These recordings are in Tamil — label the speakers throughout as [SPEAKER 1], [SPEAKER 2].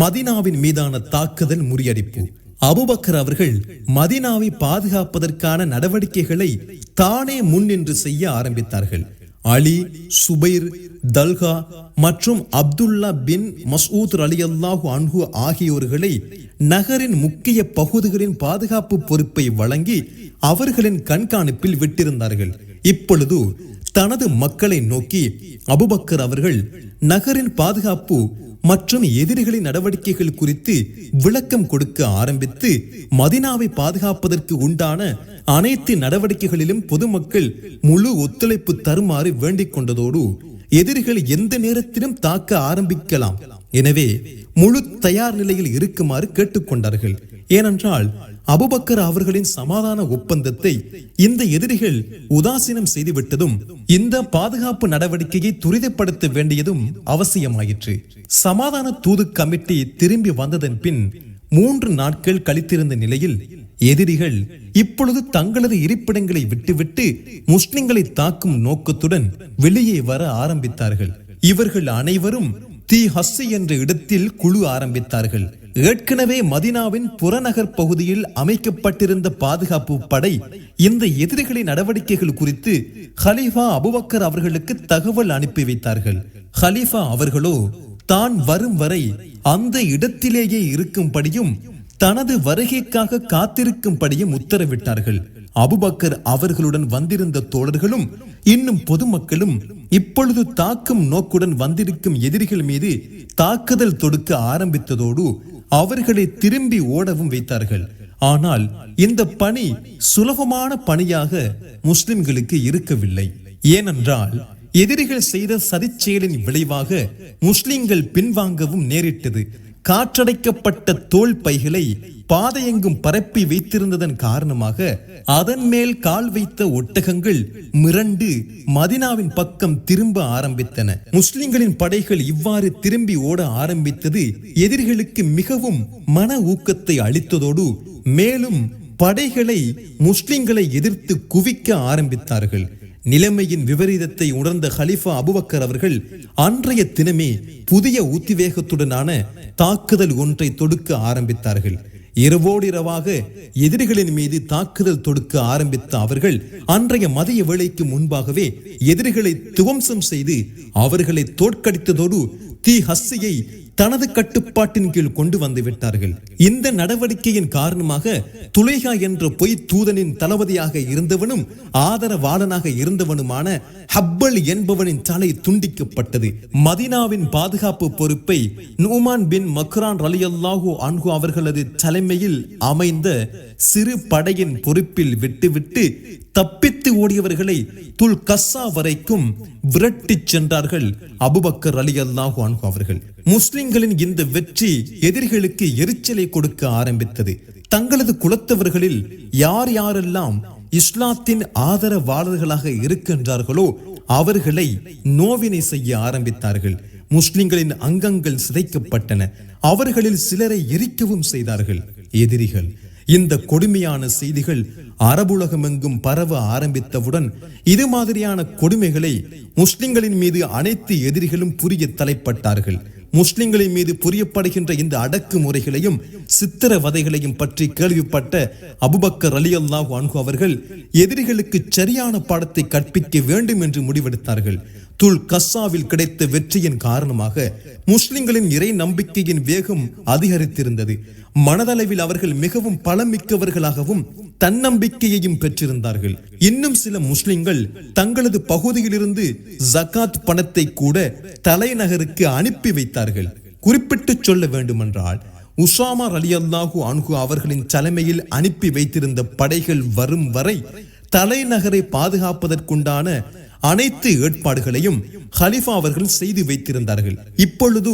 [SPEAKER 1] மதினாவின் மீதான தாக்குதல் முறியடிப்பு. அபுபக்கர் அவர்கள் மதினாவை பாதுகாப்பதற்கான நடவடிக்கைகளை தானே முன்னின்று செய்ய ஆரம்பித்தார்கள். அலி சுபைர் தல்கா மற்றும் அப்துல்லா பின் மசூத் அலியல்லாஹு அன்ஹு ஆகியோர்களை நகரின் முக்கிய பகுதிகளின் பாதுகாப்பு பொறுப்பை வழங்கி அவர்களின் கண்காணிப்பில் விட்டிருந்தார்கள். இப்பொழுது தனது மக்களை நோக்கி அபுபக்கர் அவர்கள் நகரின் பாதுகாப்பு மற்றும் எதிரிகளின் நடவடிக்கைகள் குறித்து விளக்கம் கொடுக்க ஆரம்பித்து மதினாவை பாதுகாப்பதற்கு உண்டான அனைத்து நடவடிக்கைகளிலும் பொதுமக்கள் முழு ஒத்துழைப்பு தருமாறு வேண்டிக் கொண்டதோடு எதிரிகள் எந்த நேரத்திலும் தாக்க ஆரம்பிக்கலாம். எனவே முழு தயார் நிலையில் இருக்குமாறு கேட்டுக்கொண்டார்கள் ஏனென்றால் அபுபக்கர் அவர்களின் சமாதான ஒப்பந்தத்தை இந்த எதிரிகள் உதாசீனம் செய்துவிட்டதும் இந்த பாதுகாப்பு நடவடிக்கையை துரிதப்படுத்த வேண்டியதும் அவசியமாயிற்று. சமாதான தூது கமிட்டி திரும்பி வந்ததன் பின் மூன்று நாட்கள் கழித்திருந்த நிலையில் எதிரிகள் இப்பொழுது தங்களது இருப்பிடங்களை விட்டுவிட்டு முஸ்லிம்களை தாக்கும் நோக்கத்துடன் வெளியே வர ஆரம்பித்தார்கள். இவர்கள் அனைவரும் தி ஹஸ்ஸி என்ற இடத்தில் குழு ஆரம்பித்தார்கள். ஏற்கனவே மதினாவின் புறநகர் பகுதியில் அமைக்கப்பட்டிருந்த பாதுகாப்பு படை இந்த எதிரிகளின் நடவடிக்கைகள் குறித்து ஹலீஃபா அபுபக்கர் அவர்களுக்கு தகவல் அனுப்பி வைத்தார்கள். ஹலீஃபா அவர்களோ தான் வரும் வரை அந்த இடத்திலேயே இருக்கும்படியும் தனது வருகைக்காக காத்திருக்கும்படியும் உத்தரவிட்டார்கள் அபுபக்கர் அவர்களுடன் வந்திருந்த தோழர்களும் இன்னும் பொதுமக்களும் இப்பொழுது தாக்கும் நோக்குடன் வந்திருக்கும் எதிரிகள் மீது தாக்குதல் தொடுக்க ஆரம்பித்ததோடு அவர்களை திரும்பி ஓடவும் வைத்தார்கள். ஆனால் இந்த பணி சுலபமான பணியாக முஸ்லிம்களுக்கு இருக்கவில்லை. ஏனென்றால் எதிரிகள் செய்த சதிச்செயலின் விளைவாக முஸ்லிம்கள் பின்வாங்கவும் நேரிட்டது. காற்றடைக்கப்பட்ட தோல் பைகளை பாதையெங்கும் பரப்பி வைத்திருந்ததன் காரணமாக அதன் மேல் கால் வைத்த ஒட்டகங்கள் மிரண்டு மதினாவின் பக்கம் திரும்ப ஆரம்பித்தன. முஸ்லிம்களின் படைகள் இவ்வாறு திரும்பி ஓட ஆரம்பித்தது எதிரிகளுக்கு மிகவும் மன ஊக்கத்தை அளித்ததோடு மேலும் படைகளை முஸ்லிம்களை எதிர்த்து குவிக்க ஆரம்பித்தார்கள். நிலைமையின் விபரீதத்தை உணர்ந்த ஹலிஃபா அபுபக்கர் அவர்கள் அன்றைய தினமே புதிய உத்திவேகத்துடனான தாக்குதல் ஒன்றை தொடுக்க ஆரம்பித்தார்கள். இரவோடு இரவாக எதிரிகளின் மீது தாக்குதல் தொடுக்க ஆரம்பித்த அவர்கள் அன்றைய மதிய வேளைக்கு முன்பாகவே எதிரிகளை துவம்சம் செய்து அவர்களை தோற்கடித்ததோடு தீ ஹஸ்ஸியை தனது கட்டுப்பாட்டின் கீழ் கொண்டு வந்து விட்டார்கள். இந்த நடவடிக்கையின் காரணமாக துலேகா என்ற பொய் தூதனின் தளபதியாக இருந்தவனும் ஆதரவாளனாக இருந்தவனுமான ஹப்பல் என்பவனின் தலை துண்டிக்கப்பட்டது. மதினாவின் பாதுகாப்பு பொறுப்பை நூமான் பின் மக்ரான் ரலியல்லாஹு அன்ஹு அவர்களது தலைமையில் அமைந்த சிறு படையின் பொறுப்பில் விட்டுவிட்டு தப்பித்து ஓடியவர்களை துல் கஸ்ஸா வரைக்கும் விரட்டிச் சென்றார்கள் அபுபக்கர் அலி அல்லாஹு அன்ஹு அவர்கள். முஸ்லிம்களின் இந்த வெற்றி எதிரிகளுக்கு எரிச்சலை கொடுக்க ஆரம்பித்தது. தங்களது குலத்தவர்களில் யார் யாரெல்லாம் இஸ்லாத்தின் ஆதரவாளர்களாக இருக்கின்றார்களோ அவர்களை நோவினை செய்ய ஆரம்பித்தார்கள். முஸ்லிம்களின் அங்கங்கள் சிதைக்கப்பட்டன. அவர்களில் சிலரை எரிக்கவும் செய்தார்கள். எதிரிகள் இந்த கொடுமையான செய்திகள் அரபுலகமெங்கும் பரவ ஆரம்பித்தவுடன் இது மாதிரியான கொடுமைகளை முஸ்லிம்களின் மீது அனைத்து எதிரிகளும் புரிய தலைப்பட்டார்கள். முஸ்லிம்களின் மீது புரியப்படுகின்ற இந்த அடக்குமுறைகளையும் சித்திரவதைகளையும் பற்றி கேள்விப்பட்ட அபுபக்கர் அலி அல்லாஹ் அன்ஹு அவர்கள் எதிரிகளுக்கு சரியான பாடத்தை கற்பிக்க வேண்டும் என்று முடிவெடுத்தார்கள். துல் கஸ்ஸாவில் கிடைத்த வெற்றியின் காரணமாக முஸ்லிம்களின் இறை நம்பிக்கையின் வேகம் அதிகரித்திருந்தது. மனதளவில் அவர்கள் மிகவும் பலமிக்கவர்களாகவும் தன்னம்பிக்கையையும் பெற்றிருந்தார்கள். இன்னும் சில முஸ்லிம்கள் தங்களது பகுதியிலிருந்து ஜகாத் பணத்தை கூட தலைநகருக்கு அனுப்பி வைத்தார்கள். குறிப்பிட்டு சொல்ல வேண்டுமென்றால் உசாமா அலி அல்லாஹு அன்ஹு அவர்களின் தலைமையில் அனுப்பி வைத்திருந்த படைகள் வரும் வரை தலைநகரை பாதுகாப்பதற்குண்டான அனைத்து ஏற்பாடுகளையும் ஹலிஃபா அவர்கள் செய்து வைத்திருந்தார்கள். இப்பொழுது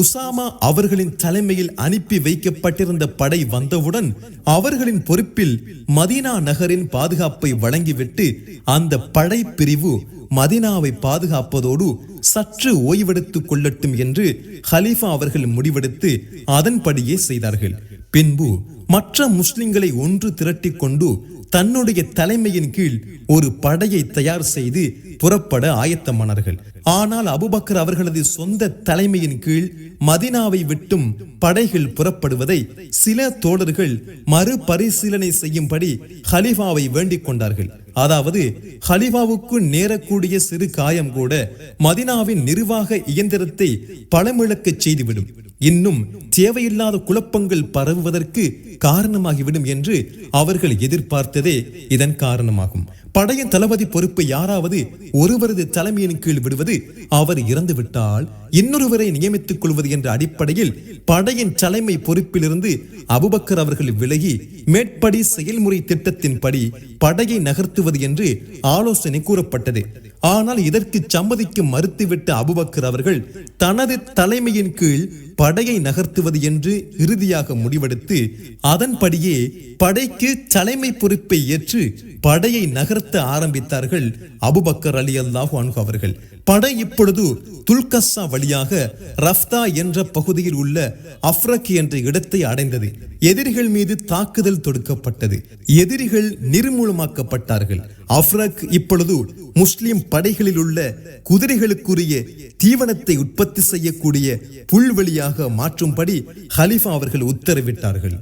[SPEAKER 1] உசாமா அவர்களின் தலைமையில் அனுப்பி வைக்கப்பட்டிருந்த படை வந்தவுடன் அவர்களின் பொறுப்பில் மதீனா நகரின் பாதுகாப்பை வழங்கிவிட்டு அந்த படை பிரிவு மதினாவை பாதுகாப்பதோடு சற்று ஓய்வெடுத்துக் கொள்ளட்டும் என்று ஹலீஃபா அவர்கள் முடிவெடுத்து அதன்படியே செய்தார்கள். பின்பு மற்ற முஸ்லிம்களை ஒன்று திரட்டிக் கொண்டு தன்னுடைய தலைமையின் கீழ் ஒரு படையை தயார் செய்து புறப்பட ஆயத்தமானார்கள். ஆனால் அபுபக்கர் அவர்களது சொந்த தலைமையின் கீழ் மதினாவை விட்டும் படைகள் புறப்படுவதை சில தோழர்கள் மறுபரிசீலனை செய்யும்படி ஹலிஃபாவை வேண்டிக் கொண்டார்கள். அதாவது ஹலிஃபாவுக்கு நேரக்கூடிய சிறு காயம் கூட மதினாவின் நிர்வாக இயந்திரத்தை பழமிழக்கச் செய்துவிடும். இன்னும் தேவையில்லாத குழப்பங்கள் பரவுவதற்கு காரணமாகிவிடும் என்று அவர்கள் எதிர்பார்த்ததே இதன் காரணமாகும். படையின் தளபதி பொறுப்பு யாராவது ஒருவரது தலைமையின் கீழ் விடுவது அவர் இறந்துவிட்டால் இன்னொருவரை நியமித்துக் கொள்வது என்ற அடிப்படையில் படையின் தலைமை பொறுப்பிலிருந்து அபுபக்கர் அவர்கள் விலகி மேற்படி செயல்முறை திட்டத்தின்படி படையை நகர்த்துவது என்று ஆலோசனை கூறப்பட்டது. ஆனால் இதற்கு சம்மதிக்க மறுத்துவிட்ட அபுபக்கர் அவர்கள் தனது தலைமையின் கீழ் படையை நகர்த்துவது என்று இறுதியாக முடிவெடுத்து அதன்படியே படைக்கு தலைமை பொறுப்பை ஏற்று படையை நகர்த்த ஆரம்பித்தார்கள் அபுபக்கர் அலி அல்லாஹு அவர்கள். படை இப்பொழுது துல்கஸ்ஸா வழியாக ரஃப்தா என்ற பகுதியில் உள்ள அஃப்ரக் என்ற இடத்தை அடைந்தது. எதிரிகள் மீது தாக்குதல் தொடுக்கப்பட்டது. எதிரிகள் நிர்மூலமாக்கப்பட்டார்கள். அஃப்ரக் இப்பொழுது முஸ்லிம் படைகளில் உள்ள குதிரைகளுக்குரிய தீவனத்தை உற்பத்தி செய்யக்கூடிய புல்வெளியாக மாற்றும்படி ஹலிஃபா அவர்கள் உத்தரவிட்டார்கள்.